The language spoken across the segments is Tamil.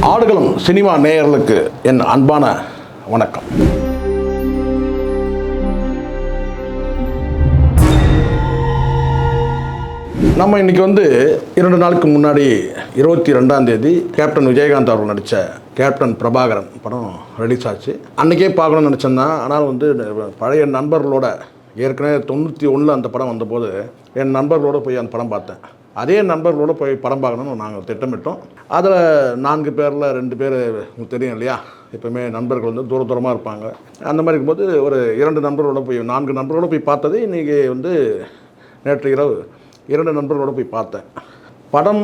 ஆடுகளும் சினிமா நேயர்களுக்கு என் அன்பான வணக்கம். நம்ம இன்னைக்கு வந்து இரண்டு நாளுக்கு முன்னாடி இருபத்தி ரெண்டாம் தேதி கேப்டன் விஜயகாந்த் அவர்கள் நடித்த கேப்டன் பிரபாகரன் படம் ரிலீஸ் ஆச்சு. அன்றைக்கே பார்க்கணும்னு நினச்சேன்னா ஆனால் வந்து பழைய நண்பர்களோட ஏற்கனவே தொண்ணூற்றி ஒன்றில் அந்த படம் வந்தபோது என் நண்பர்களோடு போய் அந்த படம் பார்த்தேன். அதே நண்பர்களோடு போய் படம் பார்க்கணும்னு நாங்கள் திட்டமிட்டோம். அதில் நான்கு பேரில் ரெண்டு பேர் உங்களுக்கு தெரியும் இல்லையா? எப்பவுமே நண்பர்கள் வந்து தூர தூரமாக இருப்பாங்க. அந்த மாதிரி இருக்கும்போது ஒரு இரண்டு நண்பர்களோடு போய் நான்கு நண்பர்களோட போய் பார்த்தது இன்றைக்கி வந்து நேற்று இரவு இரண்டு நண்பர்களோடு போய் பார்த்தேன். படம்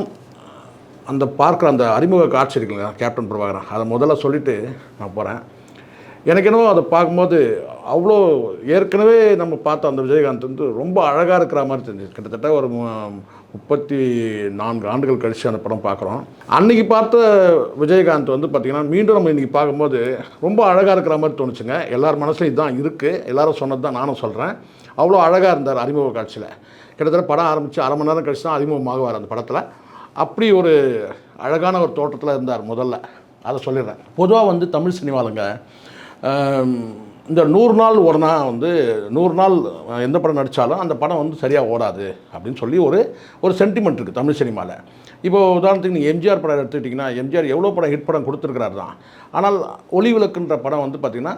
அந்த பார்க்குற அந்த அறிமுக காட்சி இருக்குங்களா கேப்டன் பிரபாகரன் அதை முதல்ல சொல்லிவிட்டு நான் போகிறேன் எனக்கு என்னவோ அதை பார்க்கும்போது அவ்வளோ ஏற்கனவே நம்ம பார்த்த அந்த விஜயகாந்த் வந்து ரொம்ப அழகாக இருக்கிற மாதிரி தெரிஞ்சு கிட்டத்தட்ட ஒரு முப்பத்தி நான்கு ஆண்டுகள் கழித்து அந்த படம் பார்க்குறோம். அன்றைக்கி பார்த்த விஜயகாந்த் வந்து பார்த்திங்கன்னா மீண்டும் நம்ம இன்றைக்கி பார்க்கும்போது ரொம்ப அழகாக இருக்கிற மாதிரி தோணுச்சுங்க. எல்லார் மனசுலையும் இதுதான் இருக்குது எல்லாரும் சொன்னது தான் நானும் சொல்கிறேன் அவ்வளோ அழகாக இருந்தார் அறிமுக காட்சியில். கிட்டத்தட்ட படம் ஆரம்பித்து அரை மணி நேரம் கழிச்சு தான் அறிமுகமாகுவார் அந்த படத்தில். அப்படி ஒரு அழகான ஒரு தோட்டத்தில் இருந்தார் முதல்ல. அதை சொல்லிடுறேன். பொதுவாக வந்து தமிழ் சினிமாலுங்க இந்த நூறு நாள் ஓடனா வந்து நூறு நாள் எந்த படம் நடித்தாலும் அந்த படம் வந்து சரியாக ஓடாது அப்படின்னு சொல்லி ஒரு ஒரு சென்டிமெண்ட் இருக்குது தமிழ் சினிமாவில் இப்போ உதாரணத்துக்கு நீங்கள் எம்ஜிஆர் படம் எடுத்துக்கிட்டிங்கன்னா எம்ஜிஆர் எவ்வளோ படம் ஹிட் படம் கொடுத்துருக்கிறார் தான். ஆனால் ஒளி விளக்குன்ற படம் வந்து பார்த்திங்கன்னா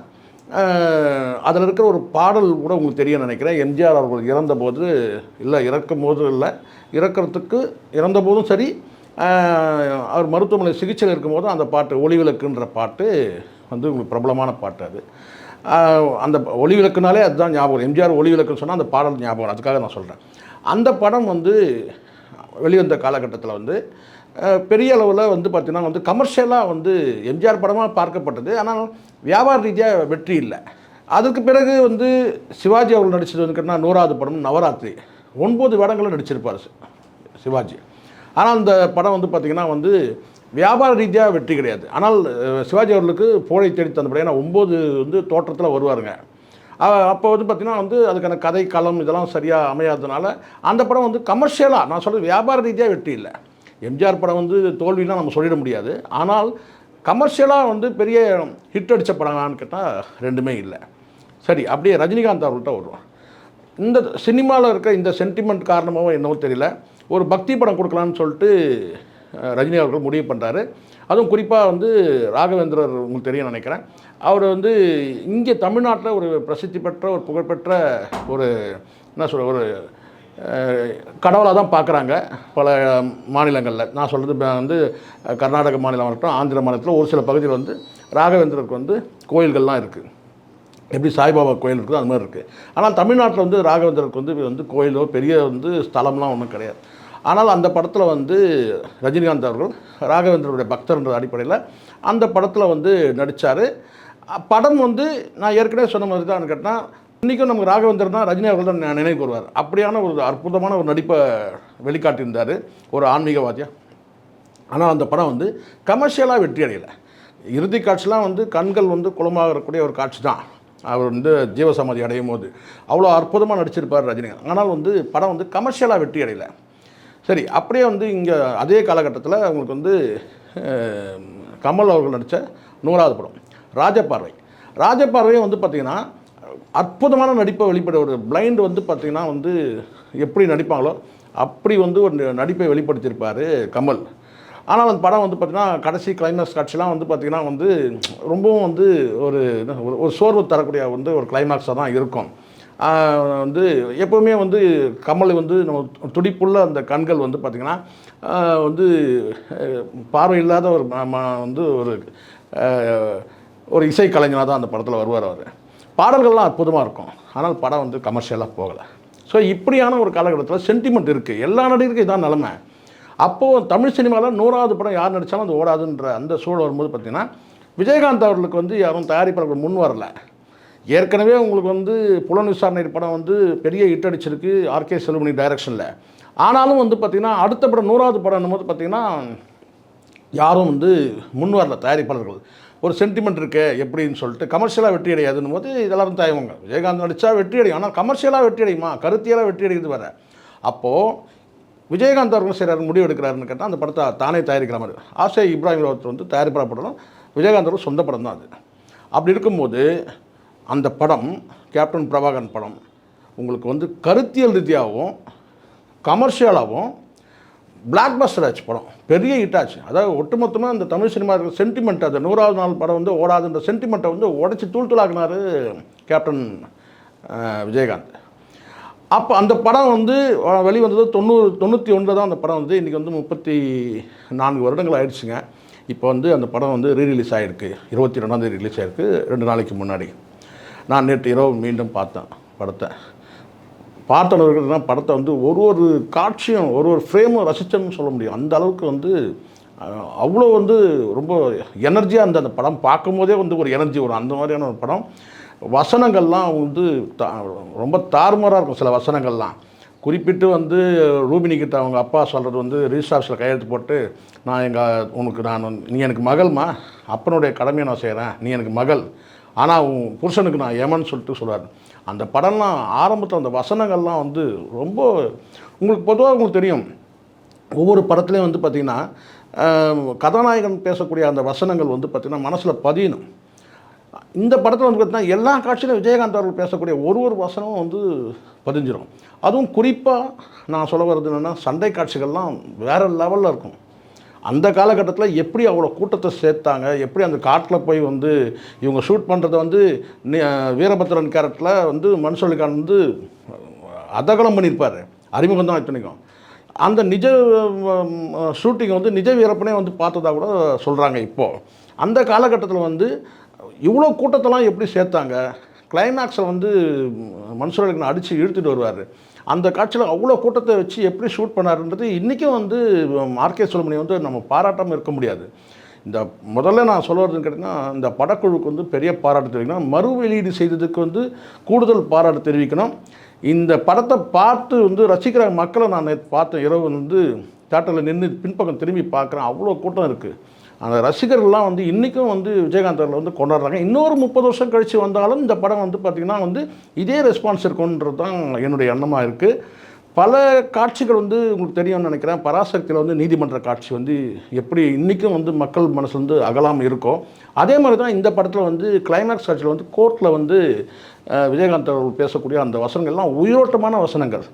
அதில் இருக்கிற ஒரு பாடல் கூட உங்களுக்கு தெரியும் நினைக்கிறேன். எம்ஜிஆர் அவர்கள் இறந்தபோது இல்லை இறக்கும் போது இல்லை இறக்கிறதுக்கு இறந்தபோதும் சரி அவர் மருத்துவமனை சிகிச்சையில் இருக்கும்போது அந்த பாட்டு ஒளி விளக்குன்ற பாட்டு வந்து உங்களுக்கு பிரபலமான பாட்டு அது. அந்த ஒளி விளக்குனாலே அதுதான் ஞாபகம். எம்ஜிஆர் ஒளி விளக்குன்னு சொன்னால் அந்த பாடல் ஞாபகம் அதுக்காக நான் சொல்கிறேன் அந்த படம் வந்து வெளிவந்த காலகட்டத்தில் வந்து பெரிய அளவில் வந்து பார்த்திங்கன்னா வந்து கமர்ஷியலாக வந்து எம்ஜிஆர் படமாக பார்க்கப்பட்டது. ஆனால் வியாபார ரீதியாக வெற்றி இல்லை. அதுக்கு பிறகு வந்து சிவாஜி அவர்கள் நடித்தது வந்து கேட்டால் நூறாவது படம் நவராத்திரி. ஒன்பது வேடங்களும் நடிச்சிருப்பார் சிவாஜி. ஆனால் அந்த படம் வந்து பார்த்திங்கன்னா வந்து வியாபார ரீதியாக வெற்றி கிடையாது. ஆனால் சிவாஜி அவர்களுக்கு புகழை தேடி தந்தபடி ஏன்னா ஒம்பது வந்து தோற்றத்தில் வருவாருங்க. அப்போ வந்து பார்த்திங்கன்னா வந்து அதுக்கான கதை களம் இதெல்லாம் சரியாக அமையாததுனால அந்த படம் வந்து கமர்ஷியலாக நான் சொல்கிறது வியாபார ரீதியாக வெற்றி இல்லை. எம்ஜிஆர் படம் வந்து தோல்விலாம் நம்ம சொல்லிட முடியாது. ஆனால் கமர்ஷியலாக வந்து பெரிய ஹிட் அடித்த படங்களான்னு கேட்டால் ரெண்டுமே இல்லை. சரி அப்படியே ரஜினிகாந்த் அவர்கள்ட்ட வருவோம். இந்த சினிமாவில் இருக்க இந்த சென்டிமெண்ட் காரணமாகவும் என்னவோ தெரியல. ஒரு பக்தி படம் கொடுக்கலான்னு சொல்லிட்டு ரஜினி அவர்கள் முடிவு பண்ணுறாரு அதுவும் குறிப்பாக வந்து ராகவேந்திரர் உங்களுக்கு தெரியும் நினைக்கிறேன். அவர் வந்து இங்கே தமிழ்நாட்டில் ஒரு பிரசித்தி பெற்ற ஒரு புகழ்பெற்ற ஒரு என்ன சொல்கிற ஒரு கடவுளாக தான் பார்க்குறாங்க பல மாநிலங்களில். நான் சொல்கிறது வந்து கர்நாடக மாநிலம் இருக்கட்டும் ஆந்திர மாநிலத்தில் ஒரு சில பகுதியில் வந்து ராகவேந்திரருக்கு வந்து கோயில்கள்லாம் இருக்குது எப்படி சாய்பாபா கோயில் இருக்குதோ அது மாதிரி இருக்குது ஆனால் தமிழ்நாட்டில் வந்து ராகவேந்தருக்கு வந்து வந்து கோயிலோ பெரிய வந்து ஸ்தலம்லாம் ஒன்றும் கிடையாது. ஆனால் அந்த படத்தில் வந்து ரஜினிகாந்த் அவர்கள் ராகவேந்தருடைய பக்தர்ன்ற அடிப்படையில் அந்த படத்தில் வந்து நடித்தார் படம் வந்து நான் ஏற்கனவே சொன்ன மாதிரி தான் கேட்டால் இன்றைக்கும் நமக்கு ராகவேந்தர் தான் ரஜினி அவர்கள் தான் நினைவு கூறுவார். அப்படியான ஒரு அற்புதமான ஒரு நடிப்பை வெளிக்காட்டியிருந்தார் ஒரு ஆன்மீகவாதியாக ஆனால் அந்த படம் வந்து கமர்ஷியலாக வெற்றி அடையலை. இறுதி காட்சிலாம் வந்து கண்கள் வந்து குளமாகக்கூடிய ஒரு காட்சி தான். அவர் வந்து ஜீவசமாதி அடையும் போது அவ்வளோ அற்புதமாக நடிச்சிருப்பார் ரஜினிகாந்த். ஆனால் வந்து படம் வந்து கமர்ஷியலாக வெற்றி அடையலை. சரி அப்படியே வந்து இங்கே அதே காலகட்டத்தில் அவங்களுக்கு வந்து கமல் அவர்கள் நடித்த நூறாவது படம் ராஜபார்வை. ராஜபார்வையும் வந்து பார்த்திங்கன்னா அற்புதமான நடிப்பை வெளிப்பட ஒரு பிளைண்ட் வந்து பார்த்திங்கன்னா வந்து எப்படி நடிப்பாங்களோ அப்படி வந்து ஒரு நடிப்பை வெளிப்படுத்தியிருப்பார் கமல். ஆனால் அந்த படம் வந்து பார்த்திங்கன்னா கடைசி கிளைமேக்ஸ் காட்சிலாம் வந்து பார்த்திங்கன்னா வந்து ரொம்பவும் வந்து ஒரு என்ன ஒரு- சோர்வு தரக்கூடிய வந்து ஒரு கிளைமேக்ஸாக தான் இருக்கும். வந்து எப்போவுமே வந்து கமல் வந்து நம்ம துடிப்புள்ள அந்த கண்கள் வந்து பார்த்திங்கன்னா வந்து பார்வை இல்லாத ஒரு ம- வந்து ஒரு ஒரு இசை கலைஞனாக தான் அந்த படத்தில் வருவார் அவர். பாடல்கள்லாம் அற்புதமாக இருக்கும். ஆனால் படம் வந்து கமர்ஷியலாக போகலை. ஸோ இப்படியான ஒரு காலகட்டத்தில் சென்டிமெண்ட் இருக்குது எல்லா நடிகருக்கும் இதான் நிலமை. அப்போது தமிழ் சினிமாவில் நூறாவது படம் யார் நடித்தாலும் அது ஓடாதுன்ற அந்த சூழல் வரும்போது பார்த்திங்கன்னா விஜயகாந்த் அவர்களுக்கு வந்து யாரும் தயாரிப்பாளர்கள் முன் வரல. ஏற்கனவே உங்களுக்கு வந்து புலன் விசாரணை படம் வந்து பெரிய ஹிட் அடிச்சிருக்கு ஆர்கே செல்வமணி டைரக்ஷனில் ஆனாலும் வந்து பார்த்திங்கன்னா அடுத்த படம் நூறாவது படம் போது பார்த்திங்கன்னா யாரும் வந்து முன் வரல தயாரிப்பாளர்கள். ஒரு சென்டிமெண்ட் இருக்கு எப்படின்னு சொல்லிட்டு கமர்ஷியலாக வெற்றி அடையாதுன்னு போது இதெல்லாம் தயவுங்க விஜயகாந்த் நடித்தா வெற்றி அடையும். ஆனால் கமர்ஷியலாக வெற்றி அடையுமா? கருத்தியலாக வெற்றி அடையுது வேறு. அப்போது விஜயகாந்த் அவர்கள் செய்கிறார் முடிவு எடுக்கிறாருன்னு கேட்டால் அந்த படத்தை தானே தயாரிக்கிற மாதிரி. ஆசை இப்ராஹிம் ஒருத்தர் வந்து தயாரிப்பாக படம். விஜயகாந்த் அவர்கள் சொந்த படம் தான் அது. அப்படி இருக்கும்போது அந்த படம் கேப்டன் பிரபாகரன் படம் உங்களுக்கு வந்து கருத்தியல் ரீதியாகவும் கமர்ஷியலாகவும் பிளாக் பஸ்டர் ஆச்சு படம். பெரிய ஹிட் ஆச்சு அதாவது ஒட்டுமொத்தமாக அந்த தமிழ் சினிமா இருக்கிற சென்டிமெண்ட் அது நூறாவது நாள் படம் வந்து ஓடாதுன்ற சென்டிமெண்ட்டை வந்து உடச்சி தூள் தூளாக்குனாரு கேப்டன் விஜயகாந்த். அப்போ அந்த படம் வந்து வெளிவந்தது தொண்ணூறு தொண்ணூற்றி ஒன்றில் தான் அந்த படம் வந்து இன்றைக்கி வந்து முப்பத்தி நான்கு வருடங்கள் ஆயிடுச்சுங்க. இப்போ வந்து அந்த படம் வந்து ரீ ரிலீஸ் ஆகிருக்கு இருபத்தி ரெண்டாந்தேதி ரிலீஸ் ஆகிருக்கு ரெண்டு நாளைக்கு முன்னாடி. நான் நேற்று இரவு மீண்டும் பார்த்தேன் படத்தை. பார்த்தவர்கள் படத்தை வந்து ஒரு ஒரு காட்சியும் ஒரு ஒரு ஃப்ரேமும் ரசித்தேன்னு சொல்ல முடியும். அந்த அளவுக்கு வந்து அவ்வளோ வந்து ரொம்ப எனர்ஜியாக இருந்த அந்த படம். பார்க்கும்போதே வந்து ஒரு எனர்ஜி வரும் அந்த மாதிரியான ஒரு படம். வசனங்கள்லாம் வந்து தா- ரொம்ப தாறுமாறாக இருக்கும் சில வசனங்கள்லாம். குறிப்பிட்டு வந்து ரூபினி கிட்ட அவங்க அப்பா சொல்கிறது வந்து ரிஜிஸ்டர் கையெழுத்து போட்டு நான் எங்கள் உனக்கு நான் நீ எனக்கு மகள்மா அப்பனுடைய கடமையை நான் செய்கிறேன் நீ எனக்கு மகள் ஆனால் உன் புருஷனுக்கு நான் ஏமன்னு சொல்லிட்டு சொல்கிறார் அந்த படம்லாம் ஆரம்பத்தில் அந்த வசனங்கள்லாம் வந்து ரொம்ப உங்களுக்கு பொதுவாக உங்களுக்கு தெரியும். ஒவ்வொரு படத்துலையும் வந்து பார்த்திங்கன்னா கதாநாயகன் பேசக்கூடிய அந்த வசனங்கள் வந்து பார்த்திங்கன்னா மனசில் பதியணும். இந்த படத்தில் வந்து பார்த்தீங்கன்னா எல்லா காட்சியிலும் விஜயகாந்த் அவர்கள் பேசக்கூடிய ஒரு ஒரு வசனமும் வந்து பதிஞ்சிடும் அதுவும் குறிப்பாக நான் சொல்ல வர்றது என்னென்னா சண்டை காட்சிகள்லாம் வேறு லெவலில் இருக்கும். அந்த காலகட்டத்தில் எப்படி அவ்வளோ கூட்டத்தை சேர்த்தாங்க? எப்படி அந்த காட்டில் போய் வந்து இவங்க ஷூட் பண்ணுறத வந்து வீரபத்ரன் கேரக்டரில் வந்து மன்சொலிகான் வந்து அதகலம் பண்ணியிருப்பார். அறிமுகம் தான் இத்தனைக்கும். அந்த நிஜ ஷூட்டிங் வந்து நிஜ வீரப்பனே வந்து பார்த்ததா கூட சொல்கிறாங்க இப்போது அந்த காலகட்டத்தில் வந்து இவ்வளோ கூட்டத்தெல்லாம் எப்படி சேர்த்தாங்க? கிளைமேக்ஸில் வந்து மன்சூரலுக்கு அடித்து இழுத்துட்டு வருவார். அந்த காட்சியில் அவ்வளோ கூட்டத்தை வச்சு எப்படி ஷூட் பண்ணாருன்றது இன்றைக்கும் வந்து ஆர்கே சுலமணி வந்து நம்ம பாராட்டாமல் இருக்க முடியாது. இந்த முதல்ல நான் சொல்ல வரதுன்னு கேட்டிங்கன்னா இந்த படக்குழுவுக்கு வந்து பெரிய பாராட்டு தெரிவிக்கணும். மறு வெளியீடு செய்ததுக்கு வந்து கூடுதல் பாராட்டு தெரிவிக்கணும். இந்த படத்தை பார்த்து வந்து ரசிக்கிற மக்களை நான் நேத்து பார்த்தேன். இரவு வந்து தேட்டரில் நின்று பின்பக்கம் திரும்பி பார்க்குறேன். அவ்வளோ கூட்டம் இருக்குது அந்த ரசிகர்கள்லாம் வந்து இன்றைக்கும் வந்து விஜயகாந்த் அவர்களை வந்து கொண்டாடுறாங்க. இன்னொரு முப்பது வருஷம் கழித்து வந்தாலும் இந்த படம் வந்து பார்த்திங்கன்னா வந்து இதே ரெஸ்பான்ஸ் இருக்கும்ன்றது தான் என்னுடைய எண்ணமாக இருக்குது பல காட்சிகள் வந்து உங்களுக்கு தெரியும்னு நினைக்கிறேன். பராசக்தியில் வந்து நீதிமன்ற காட்சி வந்து எப்படி இன்றைக்கும் வந்து மக்கள் மனசு வந்து அகலாமல் இருக்கோ அதே மாதிரி தான் இந்த படத்தில் வந்து கிளைமேக்ஸ் காட்சியில் வந்து கோர்ட்டில் வந்து விஜயகாந்த் அவர்கள் பேசக்கூடிய அந்த வசனங்கள்லாம் உயிரோட்டமான வசனங்கள்.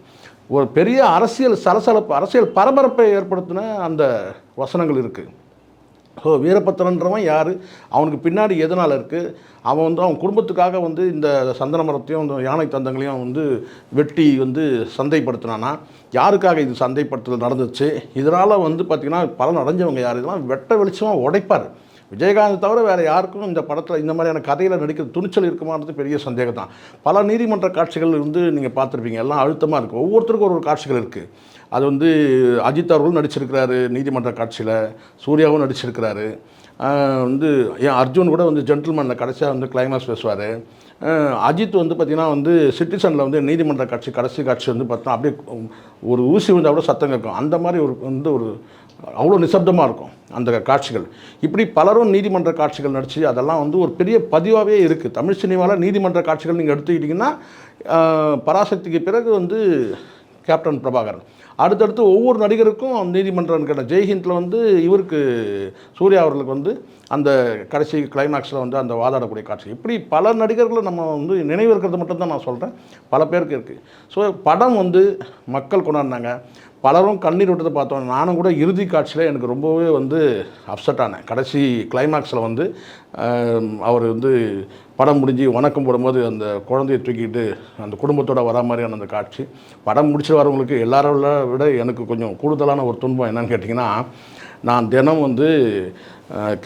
ஒரு பெரிய அரசியல் சலசலப்பு அரசியல் பரபரப்பை ஏற்படுத்தின அந்த வசனங்கள் இருக்குது ஸோ வீரபத்திரன்றவன் யார்? அவனுக்கு பின்னாடி எதனால் இருக்குது அவன் வந்து அவன் குடும்பத்துக்காக வந்து இந்த சந்தன மரத்தையும் இந்த யானை தந்தங்களையும் வந்து வெட்டி வந்து சந்தைப்படுத்தினானா? யாருக்காக இது சந்தைப்படுத்துதல் நடந்துச்சு? இதனால் வந்து பார்த்திங்கன்னா பலன் அடைஞ்சவங்க யார்? இதெல்லாம் வெட்ட வெளிச்சமாக உடைப்பார். விஜயகாந்த் தவிர வேறு யாருக்கும் இந்த படத்தில் இந்த மாதிரியான கதையில் நடிக்கிற துணிச்சல் இருக்குமான்றது பெரிய சந்தேகம் தான் பல நீதிமன்ற காட்சிகள் வந்து நீங்கள் பார்த்துருப்பீங்க. எல்லாம் அழுத்தமாக இருக்குது ஒவ்வொருத்தருக்கும் ஒரு ஒரு காட்சிகள் இருக்குது அது வந்து அஜித் அவர்களும் நடிச்சிருக்கிறாரு நீதிமன்ற காட்சியில் சூர்யாவும் நடிச்சிருக்கிறாரு. வந்து ஏன் அர்ஜுன் கூட வந்து ஜென்டில்மேனில் கடைசியாக வந்து கிளைமாக்ஸ் பேசுவார். அஜித் வந்து பார்த்திங்கன்னா வந்து சிட்டிசனில் வந்து நீதிமன்ற காட்சி கடைசி காட்சி வந்து பார்த்தா அப்படியே ஒரு ஊசி வந்தால் கூட சத்தம் கேட்கும். அந்த மாதிரி ஒரு வந்து ஒரு அவ்வளோ நிசப்தமாக இருக்கும் அந்த காட்சிகள். இப்படி பலரும் நீதிமன்ற காட்சிகள் நடித்து அதெல்லாம் வந்து ஒரு பெரிய பதிவாகவே இருக்குது தமிழ் சினிமாவில் நீதிமன்ற காட்சிகள் நீங்கள் எடுத்துக்கிட்டிங்கன்னா பராசக்திக்கு பிறகு வந்து கேப்டன் பிரபாகரன் அடுத்தடுத்து ஒவ்வொரு நடிகருக்கும் நீதிமன்றம் கேட்ட ஜெய்ஹிந்தில் வந்து இவருக்கு சூர்யா அவர்களுக்கு வந்து அந்த கடைசி கிளைமேக்ஸில் வந்து அந்த வாதாடக்கூடிய காட்சி. இப்படி பல நடிகர்களை நம்ம வந்து நினைவு இருக்கிறது மட்டும்தான் நான் சொல்கிறேன் பல பேருக்கு இருக்குது ஸோ படம் வந்து மக்கள் கொண்டாடினாங்க. பலரும் கண்ணீர் விட்டதை பார்த்தோம். நானும் கூட இறுதி காட்சியில் எனக்கு ரொம்பவே வந்து அப்செட் ஆனேன். கடைசி கிளைமேக்ஸில் வந்து அவர் வந்து படம் முடிஞ்சு வணக்கம் போடும்போது அந்த குழந்தையை தூக்கிட்டு அந்த குடும்பத்தோட வரா மாதிரியான அந்த காட்சி. படம் முடிச்சு வரவங்களுக்கு எல்லாரோட விட எனக்கு கொஞ்சம் கூடுதலான ஒரு துன்பம் என்னன்னு கேட்டிங்கன்னா நான் தினம் வந்து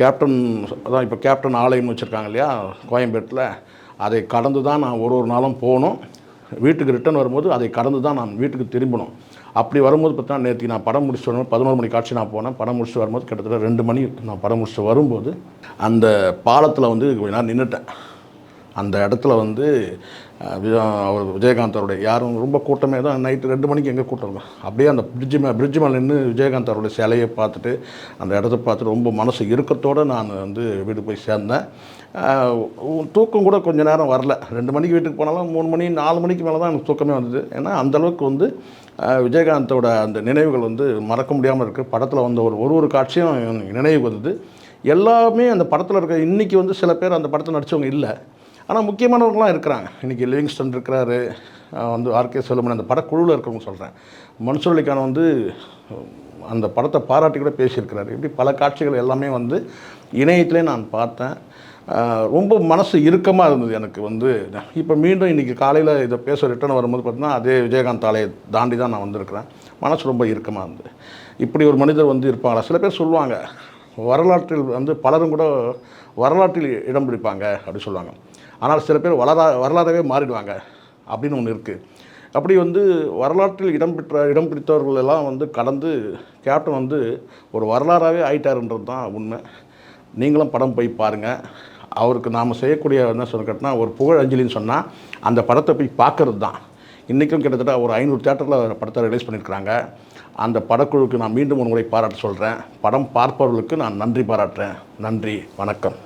கேப்டன் அதான் இப்போ கேப்டன் ஆலயம் வச்சுருக்காங்க இல்லையா கோயம்பேட்டில். அதை கடந்து தான் நான் ஒரு ஒரு நாளும் போகணும். வீட்டுக்கு ரிட்டர்ன் வரும்போது அதை கடந்து தான் நான் வீட்டுக்கு திரும்பணும். அப்படி வரும்போது பார்த்தா நேற்று நான் படம் முடிச்சுட்டு வரும்போது பதினோரு மணி காட்சி நான் போனேன். படம் முடிச்சுட்டு வரும்போது கிட்டத்தட்ட ரெண்டு மணி நான் படம் முடிச்சுட்டு வரும்போது அந்த பாலத்தில் வந்து கொஞ்ச நேரம் நின்றுட்டேன் அந்த இடத்துல வந்து அவர் விஜயகாந்த் அவருடைய யாரும் ரொம்ப கூட்டமே தான் நைட்டு ரெண்டு மணிக்கு எங்கே கூட்டம் அப்படியே அந்த பிரிட்ஜு மே பிரிட்ஜு மேலே நின்று விஜயகாந்த் அவருடைய சிலையை பார்த்துட்டு அந்த இடத்த பார்த்துட்டு ரொம்ப மனசு இறுக்கத்தோடு நான் வந்து வீடு போய் சேர்ந்தேன். தூக்கம் கூட கொஞ்சம் நேரம் வரல. ரெண்டு மணிக்கு வீட்டுக்கு போனாலும் மூணு மணி நாலு மணிக்கு மேலே தான் எனக்கு தூக்கமே வந்தது. ஏன்னா அந்தளவுக்கு வந்து விஜயகாந்தோட அந்த நினைவுகள் வந்து மறக்க முடியாமல் இருக்குது படத்தில் வந்த ஒரு ஒரு ஒரு காட்சியும் நினைவுக்கு வந்தது. எல்லாமே அந்த படத்தில் இருக்க இன்றைக்கி வந்து சில பேர் அந்த படத்தில் நடித்தவங்க இல்லை. ஆனால் முக்கியமானவர்கள்லாம் இருக்கிறாங்க. இன்றைக்கி லிவிங்ஸ்டன் இருக்கிறாரு வந்து ஆர்கே செல்வமணி அந்த படக்குழுவில் இருக்கிறவங்க சொல்கிறேன் மன்சூர்லிக்கான வந்து அந்த படத்தை பாராட்டி கூட பேசியிருக்கிறாரு. இப்படி பல காட்சிகள் எல்லாமே வந்து இணையத்திலே நான் பார்த்தேன். ரொம்ப மனசு இறுக்கமாக இருந்தது எனக்கு வந்து. இப்போ மீண்டும் இன்றைக்கி காலையில் இதை பேச ரிட்டர்ன் வரும்போது பார்த்தீங்கன்னா அதே விஜயகாந்த் ஆலையை தாண்டி தான் நான் வந்திருக்கிறேன். மனசு ரொம்ப இறுக்கமாக இருந்தது. இப்படி ஒரு மனிதர் வந்து இருப்பாங்களா? சில பேர் சொல்லுவாங்க வரலாற்றில் வந்து பலரும் கூட வரலாற்றில் இடம் பிடிப்பாங்க அப்படி சொல்லுவாங்க. ஆனால் சில பேர் வளரா வரலாறாகவே மாறிடுவாங்க அப்படின்னு ஒன்று இருக்குது அப்படி வந்து வரலாற்றில் இடம்பெற்ற இடம் பிடித்தவர்கள் எல்லாம் வந்து கடந்து கேப்டன் வந்து ஒரு வரலாறாகவே ஆயிட்டாருன்றது தான் உண்மை. நீங்களும் படம் போய் பாருங்கள் அவருக்கு நாம் செய்யக்கூடிய என்ன சொல்ல கேட்டினா ஒரு புகழ் அஞ்சலின்னு சொன்னால் அந்த படத்தை போய் பார்க்கறது தான். இன்றைக்கும் கிட்டத்தட்ட ஒரு ஐநூறு தேட்டரில் படத்தை ரிலீஸ் பண்ணியிருக்கிறாங்க. அந்த படக்குழுவுக்கு நான் மீண்டும் ஒரு முறை பாராட்ட சொல்கிறேன் படம் பார்ப்பவர்களுக்கு நான் நன்றி பாராட்டுறேன். நன்றி. வணக்கம்.